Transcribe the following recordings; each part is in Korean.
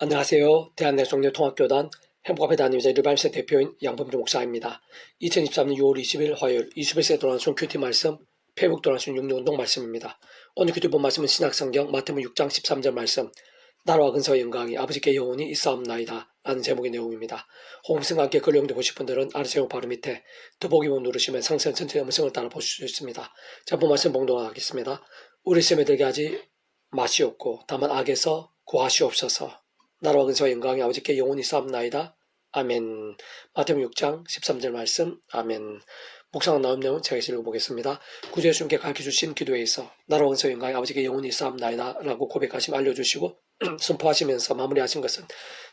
안녕하세요. 대한내성녀통합교단 행복앞에 다니자 일발세 대표인 양범주 목사입니다. 2023년 6월 20일 화요일 21세 돌아온 큐티 말씀 페북 돌아온 육류운동 말씀입니다. 오늘 큐티 본 말씀은 신약성경 마태복 6장 13절 말씀 나라와 근사와 영광이 아버지께 영원히 있사옵나이다 라는 제목의 내용입니다. 홍승과 함께 글 용도 보실 분들은 아래 제목 바로 밑에 더보기만 누르시면 상세한 전체 음성을 따라 보실 수 있습니다. 자, 본 말씀 봉독하겠습니다. 우리 시험에 들게 하지 마시옵고 다만 악에서 구하시옵소서 나라와 근사와 영광이 아버지께 영원히 싸움나이다. 아멘. 마태복음 6장 13절 말씀. 아멘. 묵상한 나온 내용 제가 읽어보겠습니다. 구주 예수님께 가르쳐 주신 기도에서 나라와 근사와 영광이 아버지께 영원히 싸움나이다 라고 고백하시며 알려주시고 선포하시면서 마무리하신 것은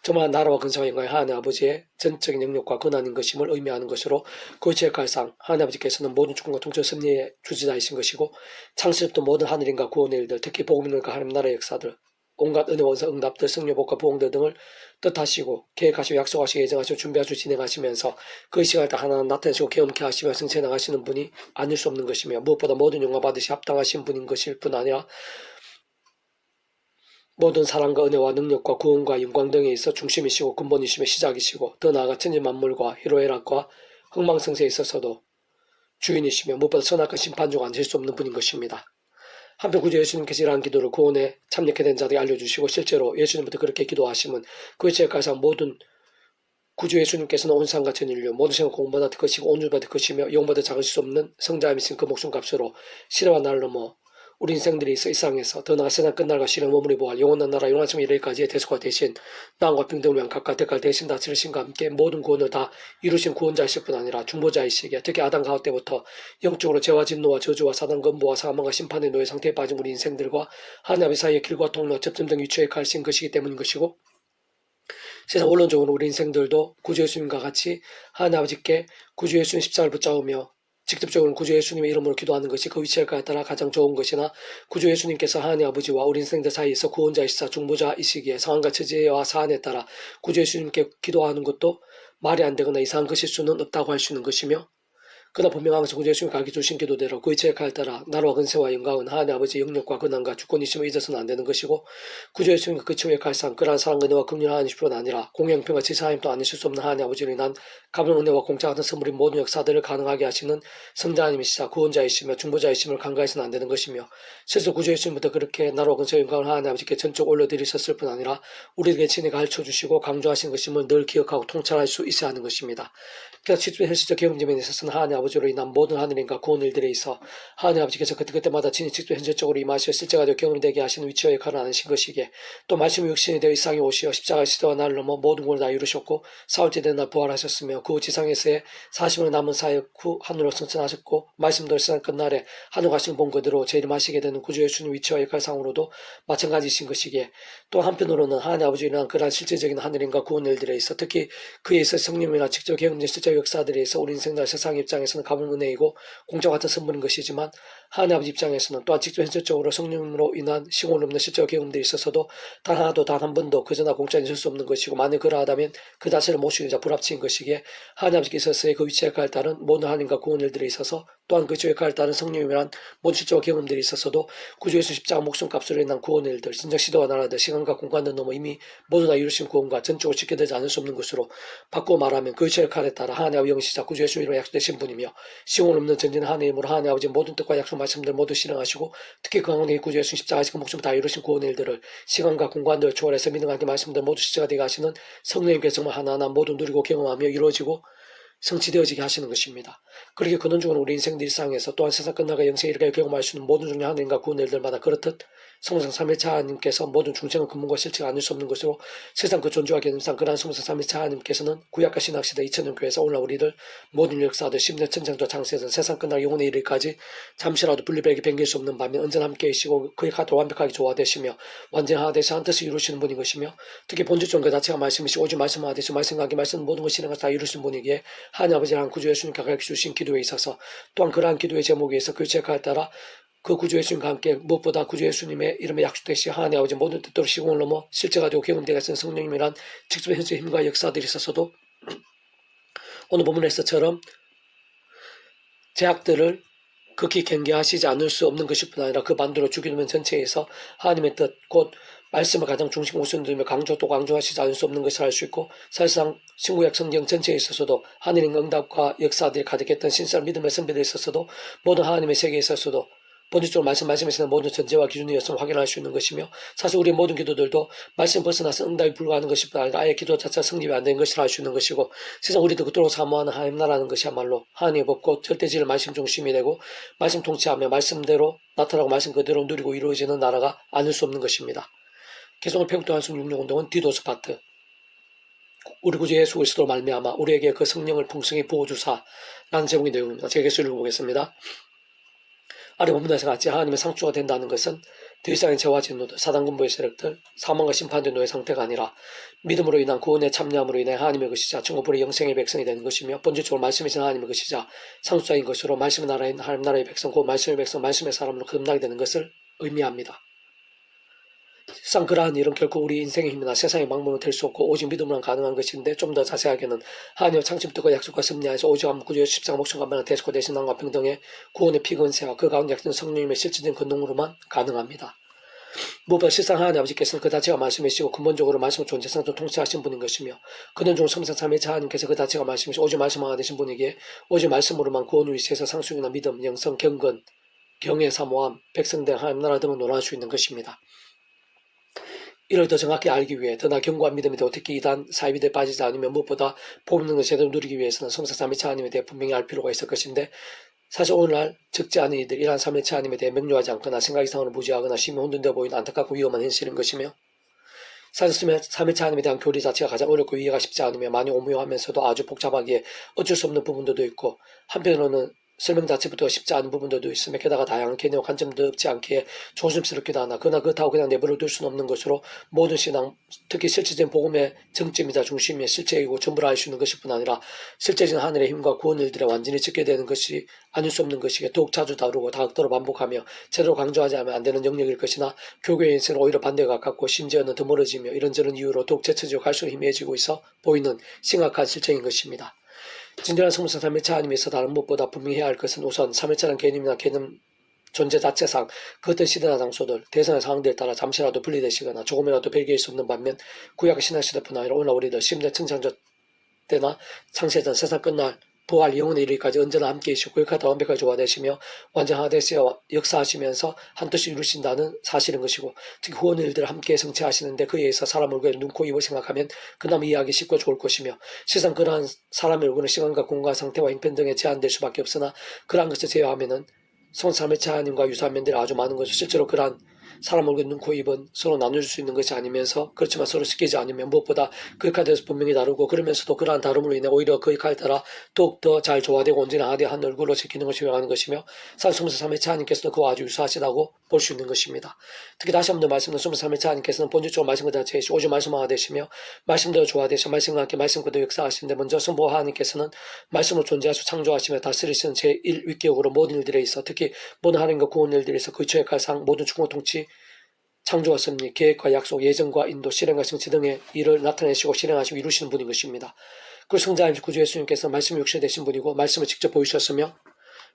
정말 나라와 근사와 영광이 하나님 아버지의 전적인 영역과 권한인 것임을 의미하는 것으로 그의 칼상 하나님 아버지께서는 모든 주권과 통치 승리의 주지자이신 것이고 창세부터 모든 하늘인과 구원의 일들 특히 복음인과 하나님 나라의 역사들 온갖 은혜 원사 응답들 승려 복과 부흥들 등을 뜻하시고 계획하시고 약속하시고 예정하시고 준비하시고 진행하시면서 그 시간을 다 하나하나 나타내시고 개엄케 하시며 승체 나가시는 분이 아닐 수 없는 것이며 무엇보다 모든 영광 받으시 합당하신 분인 것일 뿐 아니라 모든 사랑과 은혜와 능력과 구원과 영광 등에 있어 중심이시고 근본이시며 시작이시고 더 나아가 천지 만물과 희로애락과 흥망성쇠에 있어서도 주인이시며 무엇보다 선악과 심판 중 앉을 수 없는 분인 것입니다. 한편 구주 예수님께서 이러한 기도를 구원에 참여케 된 자들에게 알려주시고 실제로 예수님부터 그렇게 기도하시면 그의 제가상 모든 구주 예수님께서는 온 상과 전 인류 모든 생각 공보다 더 크시고 온유보다 더 크시며 영보다 작을 수 없는 성자이신 그 목숨 값으로 시대와 나를 넘어 우리 인생들이 있어 이 세상에서 더 나아 세상 끝날과 시련 머무리 보할 영원한 나라 영원한 성 이르기까지의 대속화 대신 나음과 평등을 위한 각각 대가를 대신 다 치르신과 함께 모든 구원을 다 이루신 구원자이실 뿐 아니라 중보자이시기에 특히 아담 가호 때부터 영적으로 죄와 진노와 저주와 사단 건보와 사망과 심판의 노예 상태에 빠진 우리 인생들과 하나님 사이의 길과 통로 접점 등 위치에 갈신 것이기 때문인 것이고 세상 원론적으로 우리 인생들도 구주 예수님과 같이 하나님 아버지께 구주 예수님 십자가를 붙잡으며 직접적으로 구주 예수님의 이름으로 기도하는 것이 그 위치에 따라 가장 좋은 것이나 구주 예수님께서 하나님 아버지와 우리 인생들 사이에서 구원자이시사 중보자이시기에 상황과 처지와 사안에 따라 구주 예수님께 기도하는 것도 말이 안 되거나 이상한 것일 수는 없다고 할 수 있는 것이며 그러나 분명하면서 구주 예수님 가르쳐 주신 기도대로 그의 체크할 따라 나라와 근세와 영광은 하나님 아버지의 영역과 근한과 주권이심을 잊어서는 안 되는 것이고 구주 예수님과 그 치유의 칼상 그러한 사랑 은혜와 긍휼 하나님 뿐 아니라 공영평과 지사함도 아니실 수 없는 하나님 아버지로 인한 가벼운 은혜와 공짜 같은 선물인 모든 역사들을 가능하게 하시는 성자님이시자 구원자이시며 중보자이심을 간과해서는 안 되는 것이며 실제 구주 예수님부터 그렇게 나라와 근세와 영광을 하나님 아버지께 전적 올려드리셨을 뿐 아니라 우리에게 친히 가르쳐 주시고 강조하신 것임을 늘 기억하고 통찰할 수 있어야 하는 것입니다. 그래서 실제 현실적 경험점에 있어서는 하나님 아버지로 인한 모든 하늘인과 구원 일들에 있어 하나님 아버지께서 그때그때마다 친히 직접 현실적으로 임하시어 실제가 되어 경험이 되게 하시는 위치와 역할을 하시는 것이기에 또 말씀이 육신이 되어 이상에 오시어 십자가 시대와 나를 넘어 모든 것을 다 이루셨고 사흘째 되는 날 부활하셨으며 그 후 지상에서의 40년 남은 사역 후 하늘로 승천하셨고 말씀도 세상 끝날에 하늘 가시는 본 그대로 재림하시게 되는 구주 예수님 위치와 역할상으로도 마찬가지이신 것이기에 또 한편으로는 하나님 아버지로 인한 그러한 실제적인 하늘인과 구원 일들에 있어 특히 그에 있어 성령이나 직접 경험된 실제 역사들에 있어 우리 인생들 세상 입장에서 는 가문 은혜이고 공짜 같은 선물인 것이지만 하나님 아버지 입장에서는 또한 직접 현실적으로 성령으로 인한 시공 없는 실제 경험들이 있어서도 단 하나도 단 한 번도 그저나 공짜 있을 수 없는 것이고 만약 그러하다면 그 자체를 못 쉬는 자 불합치인 것이기에 하나님 아버지께서의 그 위치에 갈 따른 모든 하나님과 구원 일들에 있어서 또한 그 주에 갈 따른 성령이란 모든 실제와 경험들이 있어서도 구주 예수 십자가 목숨값으로 인한 구원 일들 진정 시도와 나라들 시간과 공간을 넘어 이미 모두 다 이루신 구원과 전적으로 지켜되지 않을 수 없는 것으로 바꾸어 말하면 그 주의 칼에 따라 하나님 아버지 영시자 구주 예수 이름으로 약속되신 분이며 시공 없는 전진 하나님 이름으로 하나님 아버지 모든 뜻과 약속 말씀들 모두 실행하시고 특히 그 가운데 구주 예수 십자가 지금 목숨 다 이루신 구원 일들을 시간과 공간들을 초월해서 믿음하게 말씀들 모두 실제가 되게 하시는 성령님께서 하나하나 모두 누리고 경험하며 이루어지고 성취되어지게 하시는 것입니다. 그렇게 근원적으로 우리 인생 일상에서 또한 세상 끝나가 영생에 이르게 경험할 수 있는 모든 중의 하나님과 구원 일들마다 그렇듯 성성 삼위차 하나님께서 모든 중생은 근본과 실체가 아닐 수 없는 것으로 세상 그 존재와 개념상 그러한 성성 삼위차 하나님께서는 구약과 신학시대 2000년 교회에서 오늘 우리들 모든 역사들 10년 천장도 장세전 세상 끝날 영혼의 이르기까지 잠시라도 분리백이 변길 수 없는 반면 언제나 함께 계시고 그의 가도 완벽하게 조화되시며 완전하되시 한 뜻을 이루시는 분인 것이며 특히 본질적 그 자체가 말씀이시 오직 말씀하듯이 말씀하기 말씀 모든 것을 실행을 다 이루신 분이기에 하나님 아버지랑 구주 예수님께 가르쳐 주신 기도에 있어서 또한 그러한 기도의 제목에 있어 그 제가에 따라 그 구주 예수님과 함께 무엇보다 구주 예수님의 이름에 약속되시 하나님 아버지 모든 뜻대로 시공을 넘어 실제가 되고 경험되가 쓴 성령님이란 직접 현재 힘과 역사들이 있어서도 오늘 본문에서처럼 제약들을 극히 경계하시지 않을 수 없는 것일 뿐 아니라 그 반대로 주기도면 전체에서 하나님의 뜻, 곧 말씀을 가장 중심 우선 두며 강조 또 강조하시지 않을 수 없는 것을 알 수 있고 사실상 신구약 성경 전체에 있어서도 하느님 응답과 역사들이 가득했던 신설 믿음의 선배들에 있어서도 모든 하나님의 세계에 있어서도 본질적으로 말씀 말씀하시는 모든 전제와 기준이 었음을 확인할 수 있는 것이며 사실 우리의 모든 기도들도 말씀 벗어나서 응답이 불가하는 것이 아니라 아예 기도 자체가 성립이 안 된 것을 알수 있는 것이고 세상 우리도 그토록 사모하는 하나님 나라는 것이야말로 하나님의 법고 절대지를 말씀 중심이 되고 말씀 통치하며 말씀대로 나타나고 말씀 그대로 누리고 이루어지는 나라가 아닐 수 없는 것입니다. 개성을 평도 한숨 육령 운동은 디도스 파트 우리 구주 예수 그리스도로 말미암아 우리에게 그 성령을 풍성히 부어주사라는 제목의 내용입니다. 제가 개수를 읽어보겠습니다. 아래 본문에서 같이 하나님의 상주가 된다는 것은 더 이상의 죄와 진노들, 사단군부의 세력들, 사망과 심판된 노의 상태가 아니라 믿음으로 인한 구원의 참여함으로 인해 하나님의 것이자 천국불의 영생의 백성이 되는 것이며 본질적으로 말씀이신 하나님의 것이자 상수자인 것으로 말씀의 나라인 하나님 나라의 백성, 그 말씀의 백성, 말씀의 사람으로 거듭나게 되는 것을 의미합니다. 실상 그러한 일은 결코 우리 인생의 힘이나 세상의 막문은 될수 없고 오직 믿음으로만 가능한 것인데 좀 더 자세하게는 하나님의 창조부터 그 약속과 섭리하에서 오직 한 구주의 십자가 목숨과 만한 대속과 대신함과 평등의 구원의 피근세와 그 가운데 약된 성령님의 실질적인 건동으로만 가능합니다. 무엇보다 실상 하나님 아버지께서는 그 자체가 말씀이시고 근본적으로 말씀을 존재상도 통치하신 분인 것이며 그는 중 성상 삼위차 하나님께서 그 자체가 말씀이시고 오직 말씀하가 되신 분이기에 오직 말씀으로만 구원을 위해서 상속이나 믿음, 영성, 경건, 경외, 사모함, 백성된 하나님 나라 등을 논할 수 있는 것입니다. 이를 더 정확히 알기 위해 더나 견고한 믿음이 되고 특히 이단 사이비에 빠지지 않으면 무엇보다 복는 것을 제대로 누리기 위해서는 성사 삼위차 하나님에 대해 분명히 알 필요가 있을 것인데 사실 오늘날 적지 않은 이들 이러한 삼위차 하나님에 대해 명료하지 않거나 생각 이상으로 무지하거나 심히 혼돈되어 보이는 안타깝고 위험한 현실인 것이며 사실 삼위차 하나님에 대한 교리 자체가 가장 어렵고 이해가 쉽지 않으며 많이 오묘하면서도 아주 복잡하기에 어쩔 수 없는 부분들도 있고 한편으로는 설명 자체부터 쉽지 않은 부분들도 있으며 게다가 다양한 개념 관점도 없지 않기에 조심스럽기도 하나 그러나 그렇다고 그냥 내버려 둘 수는 없는 것으로 모든 신앙 특히 실제적인 복음의 정점이자 중심이 실제이고 전부를 알 수 있는 것일 뿐 아니라 실제적인 하늘의 힘과 구원 일들에 완전히 찍게 되는 것이 아닐 수 없는 것이기에 더욱 자주 다루고 다각도로 반복하며 제대로 강조하지 않으면 안 되는 영역일 것이나 교교의 인생은 오히려 반대가 가깝고 심지어는 더 멀어지며 이런저런 이유로 더욱 제쳐지고 갈수록 희미해지고 있어 보이는 심각한 실정인 것입니다. 진정한 성무상 3일차 하나님에서 다른 무엇보다 분명히 해야 할 것은 우선 3일차는 개념이나 개념 존재 자체상 그 어떤 시대나 장소들, 대선의 상황들에 따라 잠시라도 분리되시거나 조금이라도 별개일 수 없는 반면 구약 신학시대뿐 아니라 오늘 우리들 심지어 천창조 때나 창세전 세상 끝날 부활 영혼의 이르기까지 언제나 함께 계시고 거기까지 완벽하게 조화되시며 완전 하되시어 역사하시면서 한 뜻이 이루신다는 사실인 것이고 특히 후원의 일들을 함께 성취하시는데 그에 의해서 사람 얼굴에 눈, 코, 입을 생각하면 그나마 이해하기 쉽고 좋을 것이며 실상 그러한 사람의 얼굴은 시간과 공간 상태와 형편 등에 제한될 수밖에 없으나 그러한 것을 제외하면은 성삼의 차하님과 유사한 면들이 아주 많은 것을 실제로 그러한 사람 얼굴 눈, 코, 입은 서로 나눌 수 있는 것이 아니면서 그렇지만 서로 시키지 않으면 무엇보다 그 역할에 대해서 분명히 다르고 그러면서도 그러한 다름으로 인해 오히려 그 역할에 따라 더욱더 잘 조화되고 온전히 하대한 얼굴로 지키는 것이 요하는 것이며 산성서 3회 차하님께서도 그와 아주 유사하시다고 볼 수 있는 것입니다. 특히 다시 한번 말씀드린 성서 3회 차하님께서는 본질적으로 말씀 그대로 제시 오직 말씀화가 되시며 말씀대로 조화되시 말씀과 함께 말씀 그대로 역사하시는데 먼저 성부 하나님께서는 말씀으로 존재하시고 창조하시며 다스리시는 제1 위격으로 모든 일들에 있어 특히 모든 하나님과 구원 일들에 있어 그처 역할상 모든 충고 통치 창조와 섭리, 계획과 약속, 예정과 인도, 실행과 성취 등의 일을 나타내시고 실행하시고 이루시는 분인 것입니다. 그 성자님 구주 예수님께서 말씀이 육신 되신 분이고 말씀을 직접 보이셨으며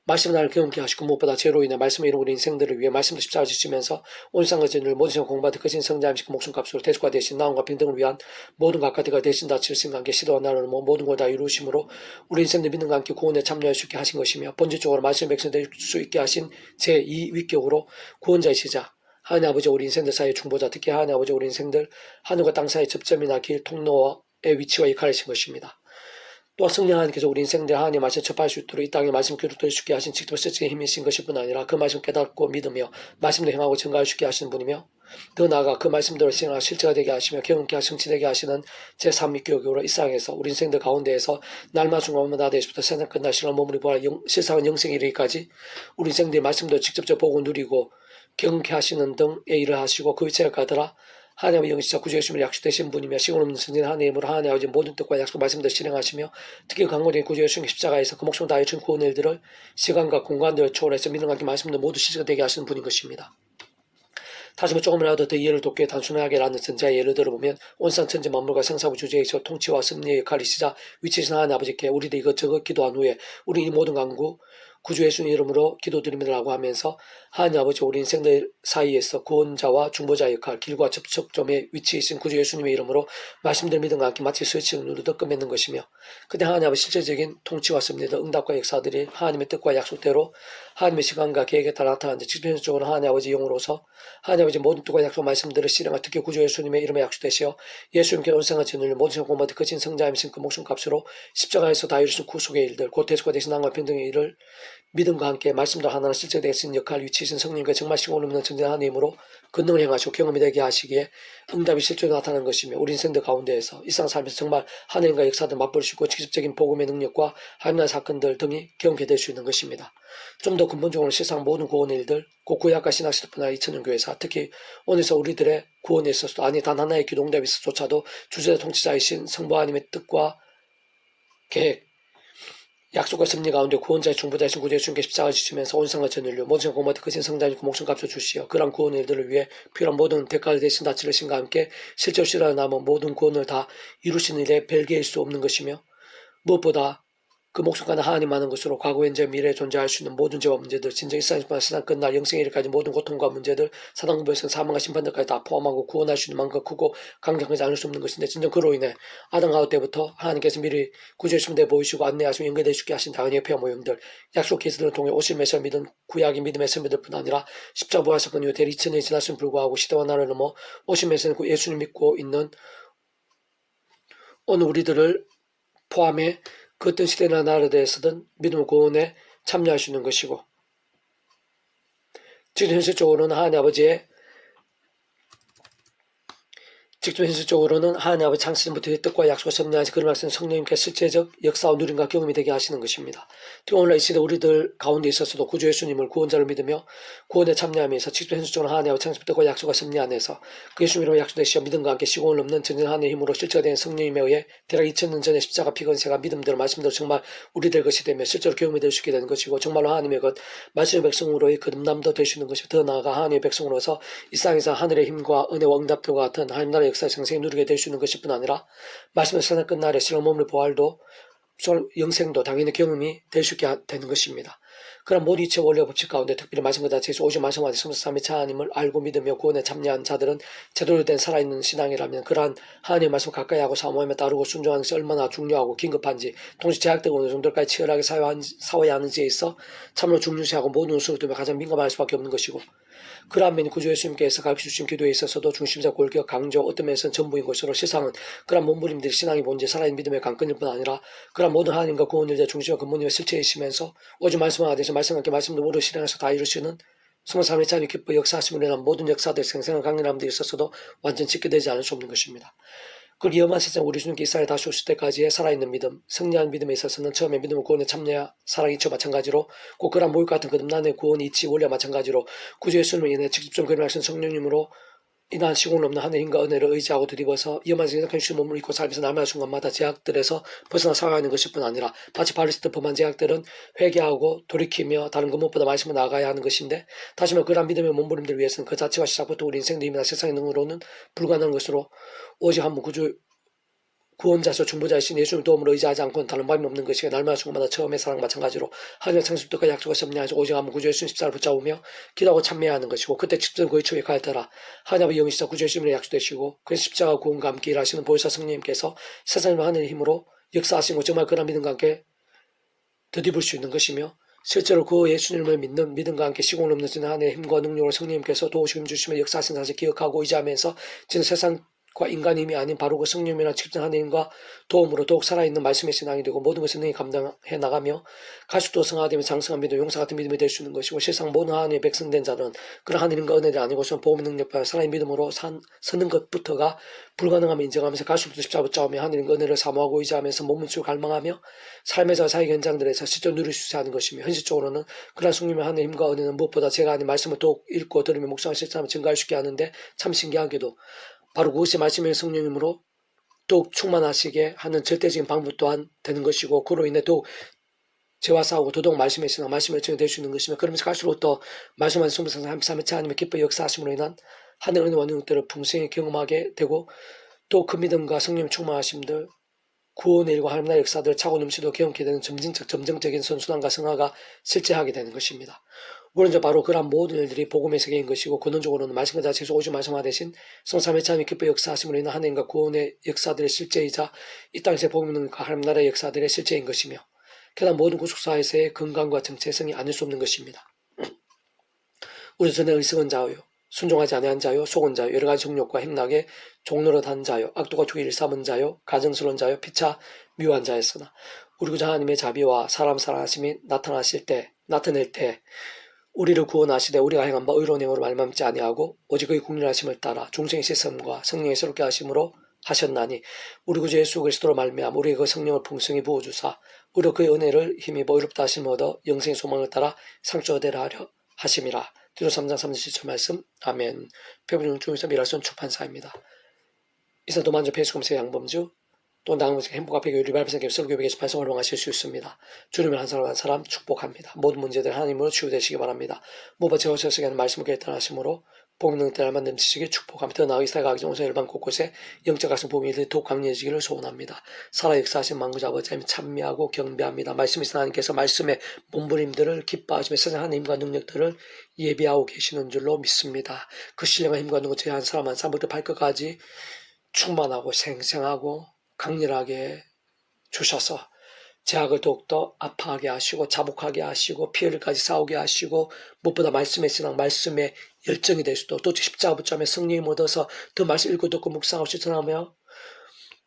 말씀을 나를 경험케 하시고 무엇보다 죄로 인해 말씀을 이룬 우리 인생들을 위해 말씀도 십자가 지시면서 온 세상의 죄를 모든 세상 공부하듯 그신 성자임식 목숨값으로 대속과 대신 나음과 빈등을 위한 모든 각가지가 대신 다 칠신과 함께 시도와 나를 뭐 모든 걸 다 이루심으로 우리 인생들 믿음과 함께 구원에 참여할 수 있게 하신 것이며 본질적으로 말씀 백성 될 수 있게 하신 제2위격으로 구원자이시자 하나님 아버지 우리 인생들 사이의 중보자 특히 하나님 아버지 우리 인생들 하늘과 땅 사이의 접점이나 길 통로의 위치와 역할이신 것입니다. 또한 성령 하나님께서 우리 인생들 하나님 말씀 접할 수 있도록 이 땅에 말씀 교류 들을 수 있게 하신 직접 실증의 힘이신 것일 뿐 아니라 그 말씀 깨닫고 믿으며 말씀도 행하고 증가할 수 있게 하시는 분이며 더 나아가 그 말씀대로 시행하 실제가 되게 하시며 경험케 하시 성취되게 하시는 제3위교육으로 이 세상에서 우리 인생들 가운데에서 날마 순간마다 대시부터 세상 끝날 시간 머무리 보아 실상은 영생에 이르기까지 우리 인생들의 말씀도 직접적 보고 누리고 경케 하시는 등의 일을 하시고 그 위치에 가더라 하나님의 영시자 구주예수님을 약속되신 분이며 시간 없는 선진 하나님으로 하나님 아버지 모든 뜻과 약속 말씀들 실행하시며 특히 강고된 구주예수님 십자가에서 그 목숨 다해 준 구원 일들을 시간과 공간들을 초월해서 믿음과 함께 말씀들 모두 실제가 되게 하시는 분인 것입니다. 다시 뭐 조금이라도 더 이해를 돕게 단순하게라는 전자의 예를 들어보면 온산 천지 만물과 생사부 주제에서 통치와 섭리의 역할이시자 위치신 하나님 아버지께 우리들 이것저것 기도한 후에 우리 이 모든 강구 구주 예수님 이름으로 기도드립니다라고 하면서 하나님 아버지 우리 인생들 사이에서 구원자와 중보자 역할 길과 접촉점에 위치이신 구주 예수님의 이름으로 말씀들 믿음과 함께 마치 스치는 누르듯 끝맺는 것이며 그때 하나님 아버지 실제적인 통치와 섭리들 응답과 역사들이 하나님의 뜻과 약속대로 하나님의 시간과 계획에 따라 나타나는데 직접적으로 하나님 아버지 영으로서 하나님 아버지 모든 뜻과 약속 말씀들을 실행하 특히 구주 예수님의 이름에 약속되시어 예수님께 온생을 지누려 모든 생공받그 진성자임신 그 목숨 값으로 십자가에서 다 이루신 구속의 일들 곧 대수가 되신 낭과 평등의 일을 믿음과 함께 말씀도 하나는 실제되신 역할 위치이신 성령과 정말 시공 없는 전진한 하나님으로 근능을 행하시고 경험이 되게 하시기에 응답이 실제로 나타나는 것이며 우리 인생들 가운데에서 일상 삶에서 정말 하나님과 역사들 맛볼 수 있고 직접적인 복음의 능력과 하나님의 사건들 등이 경험게 될 수 있는 것입니다. 좀 더 근본적으로 세상 모든 구원의 일들, 곧 구약과 신학시대뿐 아니라 2000년 교회사, 특히 오늘서 우리들의 구원에 있어서도 아니 단 하나의 기동답에 있어조차도 주제자 통치자이신 성부 하나님의 뜻과 계획, 약속과 섭리 가운데 구원자의 중보자이신 구주 예수님께 십자가를 지시면서 온상과 전율로 모든 생 공마다 그신 성자님 그 목숨 값을 주시어 그러한 구원의 일들을 위해 필요한 모든 대가를 대신 다 치르신과 함께 실제로 실현하 남은 모든 구원을 다 이루시는 일에 별개일 수 없는 것이며 무엇보다 그 목숨과는 하나님 많은 것으로 과거 현재 미래에 존재할 수 있는 모든 죄와 문제들 진정 일상이지만 세상 끝날 영생의 일까지 모든 고통과 문제들 사단구에서 사망과 심판들까지 다 포함하고 구원할 수 있는 만큼 크고 강력하지 않을 수 없는 것인데 진정 그로 인해 아담 가우 때부터 하나님께서 미리 내 보이시고 안내하시고 연결될 수 있게 하신 당연히 협회와 모형들 약속 계시들을 통해 오실 메시아 믿은 구약이 믿음의 선배들뿐 아니라 십자 부활 사건 이후 대리 2000년이 지났음에 불구하고 시대와 나라를 넘어 오실 메시아는 그 예수님 믿고 있는 오늘 우리들을 포함해 그 어떤 시대나 나라에 대해서든 믿음 구원에 있는 것이고 지금 현실적으로는 하나님 아버지의 직접 현실적으로는 하나님 아버지 창세전부터 뜻과 약속을 섭리하시 그런 말씀 성령님께 실제적 역사와 누림과 경험이 되게 하시는 것입니다. 특히 오늘날 이 시대 우리들 가운데 있어서도 구주 예수님을 구원자를 믿으며 구원에 참여하면서 직접 현실적으로 하나님 아버지 창세전 뜻과 약속과 섭리 안에서 그 예수님으로 약속되시어 믿음과 함께 시공을 넘는 전진 하나님의 힘으로 실제가 된 성령님에 의해 대략 2000년 전에 십자가 피건세가 믿음대로 말씀대로 정말 우리들 것이 되며 실제로 경험이 될 수 있게 되는 것이고 정말로 하나님의 것 말씀의 백성으로의 거듭남도 있는 것이고 더 나아가 하나님의 백성으로서 일상에서 하늘의 힘과 은혜와 응답들과 같은 하나님 나라의 역사의 생생히 누리게 될 수 있는 것일 뿐 아니라 말씀의 세상 끝날에 실험 몸의 부활도 영생도 당연히 경험이 될 수 있게 되는 것입니다. 그런 모든 이체 원리와 법칙 가운데 특별히 말씀과 자체에서 오직 말씀과 성삼의 하나님을 알고 믿으며 구원에 참여한 자들은 제대로 된 살아있는 신앙이라면 그러한 하나님의 말씀 가까이 하고 사모함에 따르고 순종하는 것이 얼마나 중요하고 긴급한지 동시에 제약되고 어느 정도까지 치열하게 싸워야 하는지에 있어 참으로 중요시하고 모든 두며 가장 민감할 수밖에 없는 것이고 그러한 구주 예수님께서 가르쳐 주신 기도에 있어서도 중심 잡고 올격 강조 어떤 면에서는 전부인 것으로 세상은 그러한 몸부림들이 신앙이 뭔지 살아있는 믿음의 강건일 뿐 아니라 그러한 모든 하나님과 구원일자 중심과 근본이와 실체이시면서 오직 말씀을 하듯이 말씀과 함께 말씀도 모두 실행해서 다 이루시는 스무 삶의 참이 기뻐 역사하심으로 인한 모든 역사들 생생한 강렬함들이 있어서도 완전 지켜되지 않을 수 없는 것입니다. 그 위험한 세상 우리 주님께 이스라엘 다시 오실 때까지의 살아있는 믿음, 승리한 믿음에 있어서는 처음에 믿음을 구원에 참여야 사랑 이치와 마찬가지로 꼭 그런 모욕 같은 거듭난의 구원 이치 원리와 마찬가지로 구주 예수님을 인해 직접 그림하신 성령님으로 인한 시공을 없는 힘과 은혜를 의지하고 드리워서 위험한 생각한 주 몸을 입고 살면서 남의 순간마다 제약들에서 벗어나 살아가는 것일 뿐 아니라 마치 바리스트 범한 제약들은 회개하고 돌이키며 다른 것 무엇보다 말씀을 나가야 하는 것인데 다시 말해 그러한 믿음의 몸부림들 위해서는 그 자체와 시작부터 우리 인생의 힘이나 세상의 능으로는 불가능한 것으로 오직 한 분 구주 구원자서 중보자이신 예수님 도움으로 의지하지 않고는 다른 방법이 없는 것이고 날마다 순간마다 처음의 사랑 마찬가지로 하늘의 창습부터 약속을 섭리하지 오직 한번 구주 예수님 십자를 붙잡으며 기도하고 참여하는 것이고 그때 직접 그의 초에 가했더라 하나님의 영이시자 구주 예수님을 약속되시고 그 십자가 구원과 함께 일하시는 보혜사 성령님께서 세상과 하늘의 힘으로 역사하시고 정말 그런 믿음과 함께 드디볼 수 있는 것이며 실제로 그 예수님을 믿는 믿음과 함께 시공을 넘는 하나님의 힘과 능력을 성령님께서 도우시금 주시며 역사하신 사실 기억하고 의지하면서 지금 세상 과 인간의 힘이 아닌 바로 그 성령이나 직접 하나님과 도움으로 더욱 살아있는 말씀의 신앙이 되고 모든 것을 능히 감당해 나가며 가수도 성화되며 장성한 믿음, 용사 같은 믿음이 될 수 있는 것이고 세상 모든 하나님의 백성된 자는 그런 하나님과 은혜를 아니고서는 보험 능력과 살아있는 믿음으로 산, 서는 것부터가 불가능함을 인정하면서 가수부터 십자 붙잡으며 하나님과 은혜를 사모하고 의지하면서 몸을 갈망하며 삶에서 사회 현장들에서 실제 누릴 수 있는 것이며 현실적으로는 그런 성령의 하나님 힘과 은혜는 무엇보다 제가 아닌 말씀을 더욱 읽고 들으며 묵상을 실천하며 증가할 수 있게 하는데 참 신기하게도 바로 그것이 말씀의 성령님으로 더욱 충만하시게 하는 절대적인 방법 또한 되는 것이고 그로 인해 더욱 죄와 싸우고 도덕 말씀의 신앙, 말씀의 정이 될 수 있는 것이며 그러면서 갈수록 또 말씀하신 성부상 삼삼의 하나님의 기뻐 역사하심으로 인한 하늘 은혜와 능력들을 풍성히 경험하게 되고 또 그 믿음과 성령의 충만하심들 구원의 일과 하나님 나라의 역사들을 차고 넘치도 경험케 되는 점진적 점정적인 선순환과 성화가 실제하게 되는 것입니다. 우리는 저 바로 그러한 모든 일들이 복음의 세계인 것이고 근원적으로는 말씀과 자체에서 오직 말씀화 대신 성삼의 참이 기뻐 역사하심으로 인한 하나님과 구원의 역사들의 실제이자 이 땅에서 복음과 하나님 나라의 역사들의 실제인 것이며 게다가 모든 구속사에서의 건강과 정체성이 아닐 수 없는 것입니다. 우리 전에 의식은 자요 순종하지 아니한 자요 속은 자요 여러 가지 정욕과 행락에 종노릇한 자요 악도가 주기를 삼은 자요 가정스러운 자요 피차 미워한 자였으나 우리 구자 하나님의 자비와 사람 사랑하심이 나타나실 때 나타낼 때 우리를 구원하시되 우리가 행한 바 의로운 행으로 말맘지 아니하고 오직 그의 국률하심을 따라 중생의 시선과 성령의 새롭게 하심으로 하셨나니 우리 구주 예수 그리스도로 말미암아 우리의 그 성령을 풍성히 부어주사 우리 그의 은혜를 힘입어 의롭다 하심을 얻어 영생의 소망을 따라 상주 얻으라 하려 하심이라. 뒤로 3장 37절 말씀. 아멘. 배부중 중에서 미랄선 출판사입니다. 이사도 만저 페이스컴스의 양범주 또 나무의 행복 앞에 교회를 발표생교 설교백에서 발성을 활용하실 수 있습니다. 주님을 한 사람 한 사람 축복합니다. 모든 문제들 하나님으로 치유되시기 바랍니다. 무엇 제가 저에게 하는 말씀을 결단하심으로 복능 때날만 넘치시기 축복합니다. 더 나아가 각지 온서 일반 곳곳에 영적 가슴 복음이 더욱 강해지기를 소원합니다. 살아 역사하신 만구자 아버지 하나님 참미하고 경배합니다. 말씀이 있어 하나님께서 말씀의 몸부림들을 기뻐하시며 세상 하나님과 능력들을 예비하고 계시는 줄로 믿습니다. 그 신령한 힘과 능력 제한 사람 한 사람부터 발끝까지 충만하고 생생하고 강렬하게 주셔서 제약을 더욱더 아파하게 하시고 자복하게 하시고 피해를까지 싸우게 하시고 무엇보다 말씀의 신앙 말씀의 열정이 될 수도 또 십자가 붙잡며 성령이 얻어서 더 말씀 읽고 듣고 묵상하고 실천하며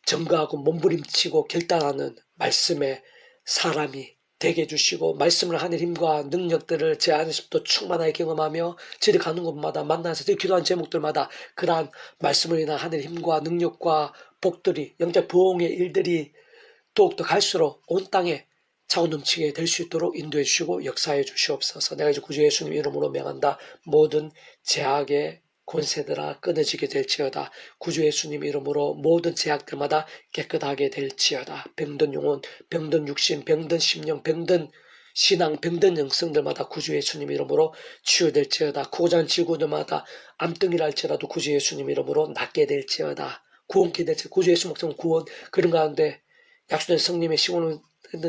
증거하고 몸부림치고 결단하는 말씀의 사람이 되게 해주시고 말씀을 하는 힘과 능력들을 제 안에서부터 충만하게 경험하며 저희 가는 곳마다 만나서 기도한 제목들마다 그러한 말씀을 인한 하늘의 힘과 능력과 복들이 영적 부흥의 일들이 더욱더 갈수록 온 땅에 차고 넘치게 될 수 있도록 인도해 주시고 역사해 주시옵소서. 내가 이제 구주 예수님 이름으로 명한다. 모든 제약의 권세들아 끊어지게 될지어다. 구주 예수님 이름으로 모든 제약들마다 깨끗하게 될지어다. 병든 영혼, 병든 육신, 병든 심령, 병든 신앙, 병든 영성들마다 구주 예수님 이름으로 치유될지어다. 고잔 지구들마다 암등이랄지라도 구주 예수님 이름으로 낫게 될지어다. 구원케 될지 구주 예수 목성 구원 그런 가운데 약속된 성님의 시원은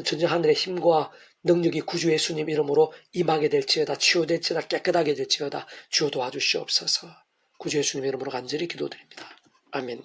전전 하늘의 힘과 능력이 구주 예수님 이름으로 임하게 될지어다 치유될지어다 깨끗하게 될지어다 주여 도와주시옵소서 구주 예수님 이름으로 간절히 기도드립니다. 아멘